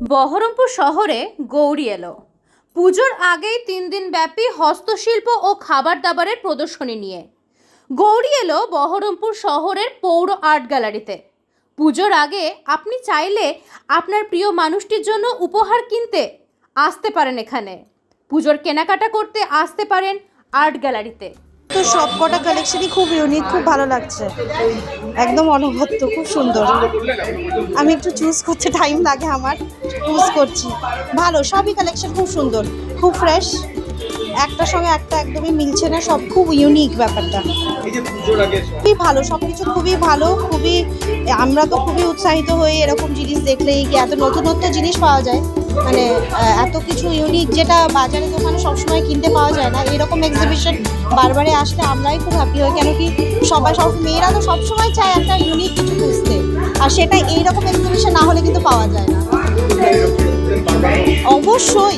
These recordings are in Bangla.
বহরমপুর শহরে গৌরী এলো। পুজোর আগেই তিন দিন ব্যাপী হস্তশিল্প ও খাবার দাবারের প্রদর্শনী নিয়ে। গৌরী এলো বহরমপুর শহরের পৌর আর্ট গ্যালারিতে। পুজোর আগে আপনি চাইলে আপনার প্রিয় মানুষটির জন্য উপহার কিনতে আসতে পারেন এখানে। পুজোর কেনাকাটা করতে আসতে পারেন আর্ট গ্যালারিতে। তো সব কটা কালেকশনই খুব ইউনিক খুব ভালো লাগছে। একদম অনবদ্য, খুব সুন্দর। আমি একটু চুজ করতে টাইম লাগে আমার চুজ করছি। ভালো, সবই কালেকশন খুব সুন্দর, খুব ফ্রেশ একটার সঙ্গে একটা একদমই মিলছে না, সব খুব ইউনিক ব্যাপারটা। খুবই ভালো সব কিছু খুবই ভালো, খুবই, আমরা তো খুবই উৎসাহিত হই এরকম জিনিস দেখলেই কি এত নতুনত্ব জিনিস পাওয়া যায় মানে এত কিছু ইউনিক যেটা বাজারে দোকানে সবসময় কিনতে পাওয়া যায় না। এরকম এক্সিবিশন বারবারে আসলে আমরাই খুব হ্যাপি হই কেন কি সবাই, সব মেয়েরা তো সবসময় চায় একটা ইউনিক কিছু বুঝতে আর সেটা এইরকম এক্সিবিশন না হলে কিন্তু পাওয়া যায় না। অবশ্যই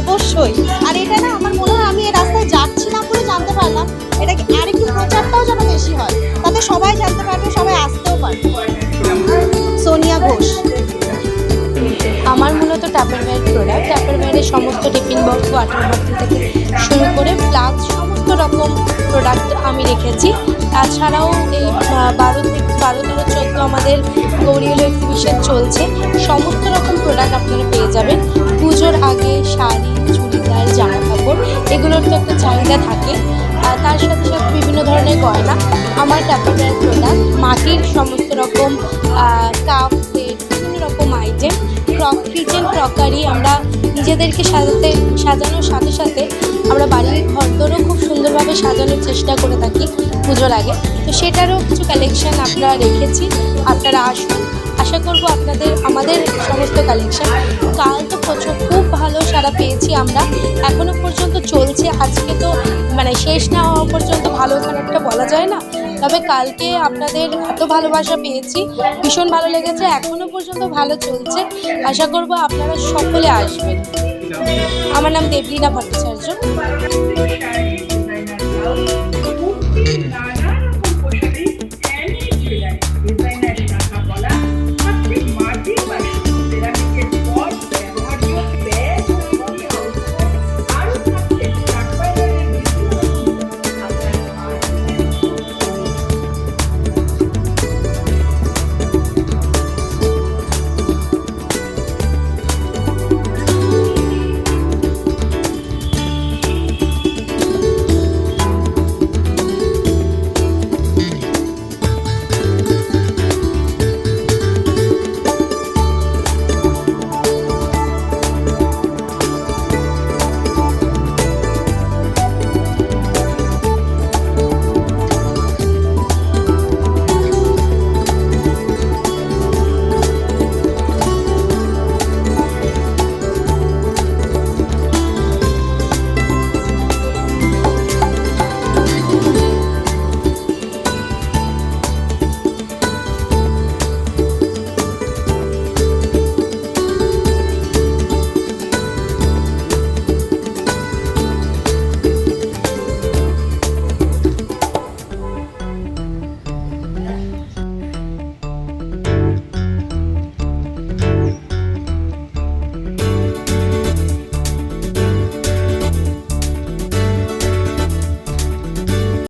অবশ্যই। আর এটা না, আমার মনে হয় আমি এই রাস্তায় যাচ্ছি না বলে জানতে পারলাম, এটা কি আর একটু প্রচারটাও যেন বেশি হয়? সমস্ত টিফিন বক্স ওয়াটার বটল থেকে শুরু করে ফ্লাক্স সমস্ত রকম প্রোডাক্ট আমি রেখেছি। তাছাড়াও এই বারো থেকে বারো তেরো চোদ্দ আমাদের গৌরিয়েলো এক্সিবিশন চলছে। সমস্ত রকম প্রোডাক্ট আপনারা পেয়ে যাবেন। পুজোর আগে শাড়ি, চুড়িদার জামা কাপড় এগুলোর তো একটা চাহিদা থাকে। তার সাথে সাথে বিভিন্ন ধরনের গয়না। আমার টাপারওয়্যার প্রোডাক্ট মাটির সমস্ত রকম কাপ প্লেট বিভিন্ন রকম আইটেম ক্রক কিচেন ক্রকারি আমরা নিজেদেরকে সাজাতে, সাজানোর সাথে সাথে আমরা বাড়ির ঘরদোরও খুব সুন্দরভাবে সাজানোর চেষ্টা করে থাকি, পুজোর আগে। তো সেটারও কিছু কালেকশান আমরা রেখেছি, আপনারা আসুন। আশা করব আপনাদের, আমাদের সমস্ত কালেকশন কাল তো প্রচুর, খুব ভালো সারা পেয়েছি আমরা। এখনও পর্যন্ত চলছে। আজকে তো মানে শেষ না হওয়া পর্যন্ত ভালো খারাপটা বলা যায় না। তবে কালকে আপনাদের এত ভালোবাসা পেয়েছি। ভীষণ ভালো লেগেছে। এখনও পর্যন্ত ভালো চলছে। আশা করব আপনারা সকলে আসবেন। আমার নাম দেবলীনা ভট্টাচার্য।